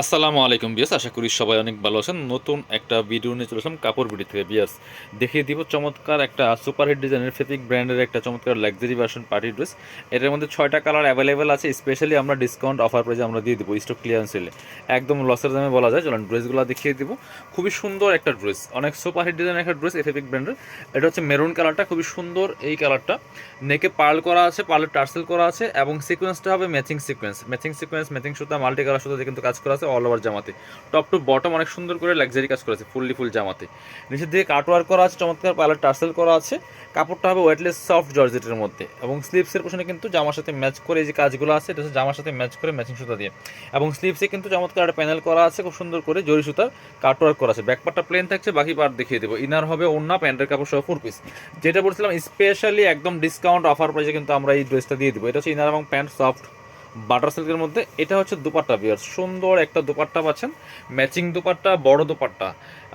আসসালামু আলাইকুম বিয়াস আশা করি সবাই অনেক ভালো আছেন। নতুন একটা ভিডিও নিয়ে চলেছিলাম কাপড় বিডি থেকে। বিয়াস দেখিয়ে দিব চমৎকার একটা সুপারহিট ডিজাইনের ফেপিক ব্র্যান্ডের একটা চমৎকার লাক্সারি ভার্সন পার্টি ড্রেস এটার মধ্যে ছয়টা কালার অ্যাভেলেবেল আছে স্পেশালি আমরা ডিসকাউন্ট অফার প্রাইজে আমরা দিয়ে দিব স্টক ক্লিয়ারেন্স একদম লসের দামে বলা যায়। চলুন ড্রেসগুলো দেখিয়ে দিব। খুবই সুন্দর একটা ড্রেস অনেক সুপারহিট ডিজাইনের একটা ড্রেস ফেপিক ব্র্যান্ডের এটা হচ্ছে মেরুন কালারটা খুবই সুন্দর এই কালারটা নেকে পার্ল করা আছে পার্লের টার্সেল করা আছে, এবং সিকোয়েন্সটা হবে matching sequence matching sequence matching সুতা মাল্টি কালার সুতা কিন্তু কাজ করা আছে। অল ওভার জামাতে। টপ টু বটম অনেক সুন্দর করে লাক্সারি কাজ করা আছে ফুললি ফুল জামাতে। নিচের দিকে কাটওয়ার করা আছে, চমৎকার পালার টার্সেল করা আছে। কাপড়টা হবে ওয়েটলেস সফট জর্জেটের মধ্যে এবং স্লিপসের পোশনে কিন্তু জামার সাথে ম্যাচ করে যে কাজগুলো আছে, এটা জামার সাথে ম্যাচ করে ম্যাচিং সুতা দিয়ে। এবং স্লিপসে কিন্তু চমৎকার একটা প্যানেল করা আছে, খুব সুন্দর করে জরি সুতার কাটওয়ার্ক করা আছে। ব্যাকপারটা প্লেন থাকছে, বাকি পার্ট দেখিয়ে দেবো। ইনার হবে অন্য প্যান্টের কাপড় সহ ফোর পিস যেটা বলছিলাম স্পেশালি একদম ডিসকাউন্ট অফার প্রাইসে কিন্তু আমরা এই ড্রেসটা দিয়ে দেবো। এটা হচ্ছে ইনার এবং প্যান্ট সফট বাটার সিল্কের মধ্যে। এটা হচ্ছে দুপাট্টা বিয়ার সুন্দর একটা দুপাট্টা পাচ্ছেন। ম্যাচিং দুপাট্টা, বড় দুপাট্টা।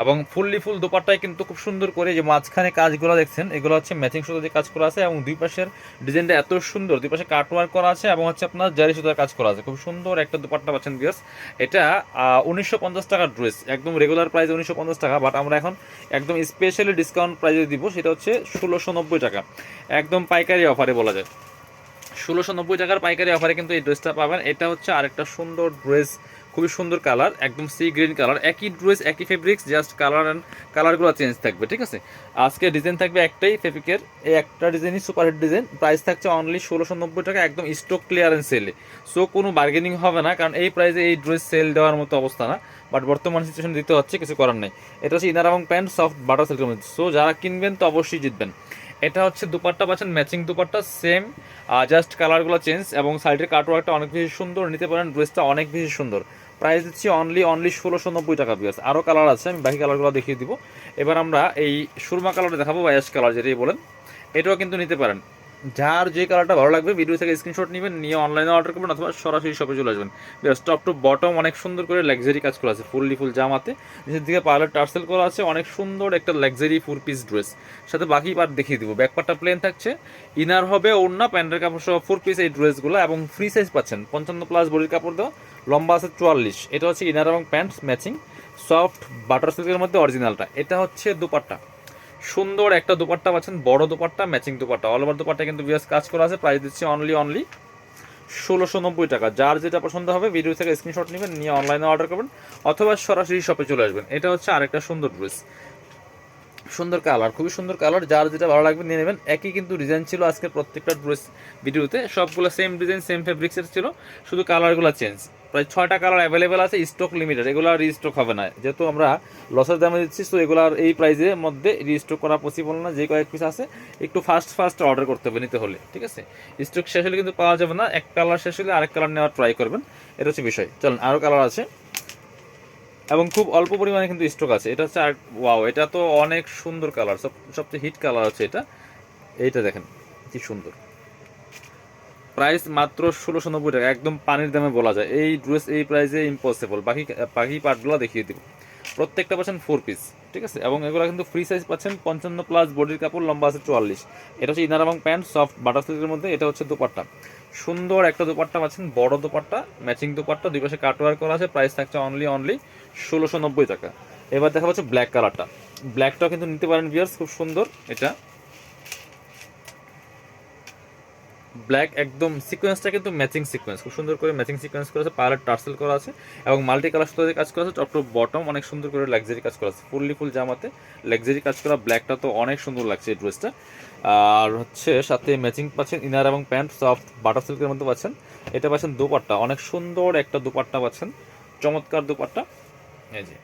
এবং ফুললি ফুল দুপাট্টায় কিন্তু খুব সুন্দর করে যে মাঝখানে কাজগুলো দেখছেন, এগুলো হচ্ছে ম্যাচিং সুতো দিয়ে কাজ করা আছে এবং দুই পাশের ডিজাইনটা এত সুন্দর। দুই পাশে কাটওয়ার্ক করা আছে এবং হচ্ছে আপনার জারি সুতার কাজ করা আছে। খুব সুন্দর একটা দুপাট্টা পাচ্ছেন বিয়ার্স এটা উনিশশো পঞ্চাশ টাকার ড্রেস একদম রেগুলার প্রাইস উনিশশো পঞ্চাশ টাকা বাট আমরা এখন একদম স্পেশালি ডিসকাউন্ট প্রাইসে দিব। সেটা হচ্ছে ষোলোশো নব্বই টাকা। একদম পাইকারি অফারে বলা যায়। ষোলোশো নব্বই টাকার পাইকারি অফারে কিন্তু এই ড্রেসটা পাবেন। এটা হচ্ছে আরেকটা সুন্দর ড্রেস খুবই সুন্দর কালার একদম সি গ্রিন কালার একই ড্রেস একই ফেব্রিক্স জাস্ট কালার অ্যান্ড কালারগুলো চেঞ্জ থাকবে, ঠিক আছে? আজকে ডিজাইন থাকবে একটাই ফেব্রিকের এই একটা ডিজাইনই সুপারহিট ডিজাইন প্রাইস থাকছে অনলি ষোলোশো নব্বই টাকা, একদম স্টক ক্লিয়ারেন্স সেলে সো কোনো বার্গেনিং হবে না, কারণ এই প্রাইসে এই ড্রেস সেল দেওয়ার মতো অবস্থা না। বাট বর্তমান সিচুয়েশন দিতে হচ্ছে, কিছু করার নেই। এটা হচ্ছে ইনার এবং প্যান্ট সফট বাটার সিল্কের মধ্যে। সো যারা কিনবেন তো অবশ্যই জিতবেন। এটা হচ্ছে দুপাট্টা পাচ্ছেন ম্যাচিং দুপাট্টা সেম জাস্ট কালারগুলো চেঞ্জ এবং সাইডের কাটওয়ার্কটা অনেক বেশি সুন্দর, নিতে পারেন ড্রেসটা অনেক বেশি সুন্দর। প্রাইস দিচ্ছি অনলি অনলি ষোলোশো নব্বই টাকা পিয়াস আরও কালার আছে, আমি বাকি কালারগুলো দেখিয়ে দিব। এবার আমরা এই সুরমা কালারটা দেখাবো বা অ্যাশ কালার যেটাই বলেন। এটাও কিন্তু নিতে পারেন। যার যে কালারটা ভালো লাগবে ভিডিও থেকে স্ক্রিনশট নেবেন, নিয়ে অনলাইনে অর্ডার করবেন অথবা সরাসরি শপে চলে আসবেন। টপ টু বটম অনেক সুন্দর করে লাক্সারি কাজ করা আছে ফুললি ফুল জামাতে। নিচের দিকে পার্লার টার্সেল করা আছে, অনেক সুন্দর একটা লাক্সারি ফুল পিস ড্রেস সাথে বাকি পার্ট দেখিয়ে দিব। ব্যাক পার্টটা প্লেন থাকছে। ইনার হবে অন্য প্যান্টের কাপড় সহ ফোর পিস এই ড্রেসগুলো এবং ফ্রি সাইজ পাচ্ছেন। পঞ্চান্ন প্লাস বডির কাপড় দেওয়া, লম্বা আছে চুয়াল্লিশ। এটা হচ্ছে ইনার এবং প্যান্ট ম্যাচিং সফট বাটার সিল্কের মধ্যে অরিজিনালটা এটা হচ্ছে দুপাট্টা। সুন্দর একটা দুপাট্টা পাচ্ছেন, বড় dupatta matching dupatta. All over dupatta কিন্তু বিয়াস কাজ করা আছে প্রাইস দিচ্ছি অনলি অনলি ষোলোশো নব্বই টাকা। যার যেটা পছন্দ হবে ভিডিও থেকে স্ক্রিনশট নেবেন, নিয়ে অনলাইনে অর্ডার করবেন, অথবা সরাসরি শপে চলে আসবেন। এটা হচ্ছে আরেকটা সুন্দর ড্রেস সুন্দর কালার খুবই সুন্দর কালার যার যেটা ভালো লাগবে, নিয়ে নেবেন। একই কিন্তু ডিজাইন ছিল আজকের প্রত্যেকটা ড্রেস ভিডিওতে সবগুলো সেম ডিজাইন সেম ফেব্রিক্সের ছিল। শুধু কালারগুলো চেঞ্জ প্রায় ছয়টা কালার অ্যাভেলেবেল আছে স্টক লিমিটেড এগুলো আর রিস্টক হবে না। যেহেতু আমরা লসের দামে দিচ্ছি তো এগুলো আর এই প্রাইসের মধ্যে রিস্টক করা পসিবল না, যে কয়েক পিস আছে, একটু ফাস্ট ফাস্ট অর্ডার করতে হবে নিতে হলে, ঠিক আছে? স্টক শেষ হলে কিন্তু পাওয়া যাবে না, এক কালার শেষ হলে আরেক কালার নেওয়ার ট্রাই করবেন, এটা হচ্ছে বিষয়। চলুন আরও কালার আছে। এবং খুব অল্প পরিমাণে কিন্তু স্টক আছে, এটা হচ্ছে আর ওয়াও এটা তো অনেক সুন্দর কালার সব, সবচেয়ে হিট কালার হচ্ছে এটা। এইটা দেখেন, কি সুন্দর। প্রাইস মাত্র ষোলোশো নব্বই টাকা। একদম পানির দামে বলা যায়। এই ড্রেস, এই প্রাইসে ইম্পসিবল বাকি বাকি পার্টগুলো দেখিয়ে দিব। প্রত্যেকটা পাচ্ছেন ফোর পিস ঠিক আছে? এবং এগুলো কিন্তু ফ্রি সাইজ পাচ্ছেন পঞ্চান্ন প্লাস বডির কাপড়, লম্বা আছে চুয়াল্লিশ। এটা হচ্ছে ইনার এবং প্যান্ট সফট বাটার সিল্কের মধ্যে। এটা হচ্ছে দুপাট্টা। সুন্দর একটা দুপাট্টা পাচ্ছেন, বড় দুপাট্টা ম্যাচিং দুপাট্টা। দুই পাশে কাটওয়ার করা আছে প্রাইস থাকছে অনলি অনলি ষোলোশো নব্বই টাকা। এবার দেখা পাচ্ছে ব্ল্যাক কালারটা ব্ল্যাকটাও কিন্তু নিতে পারেন বিয়ার্স খুব সুন্দর এটা। ব্ল্যাক একদম সিকোয়েন্সটা কিন্তু ম্যাচিং সিকোয়েন্স খুব সুন্দর করে ম্যাচিং সিকোয়েন্স করা আছে পার্লার টার্সেল করা আছে এবং মাল্টি কালার সুতো কাজ করা আছে টপ বটম অনেক সুন্দর করে লাক্সারি কাজ করা আছে। ফুললি ফুল জামাতে লাক্সারি কাজ করা ব্ল্যাকটা তো অনেক সুন্দর লাগছে এই ড্রেসটা আর হচ্ছে সাথে ম্যাচিং পাচ্ছেন ইনার এবং প্যান্ট সফট বাটার সিল্কের মধ্যে পাচ্ছেন। এটা পাচ্ছেন দুপাট্টা, অনেক সুন্দর একটা দুপাট্টা পাচ্ছেন। চমৎকার দুপাট্টা। এই যে।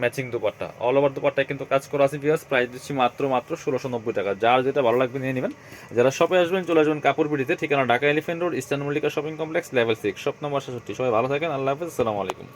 ম্যাচিং দুপাট্টা। অল ওভার দুপাট্টায় কিন্তু কাজ করা আছে ভিউয়ার্স প্রাইস দিচ্ছি মাত্র মাত্র ষোলোশো নব্বই টাকা। যার যেটা ভালো লাগবে নিয়ে নেবেন। যারা শপে আসবেন, চলে আসবেন কাপড় পিঠিতে ঠিকানা Dhaka elephant road eastern Mallika shopping complex level six shop number সাতষট্টি সবাই ভালো থাকেন, আল্লাহ হাফিজ, আসসালামু আলাইকুম।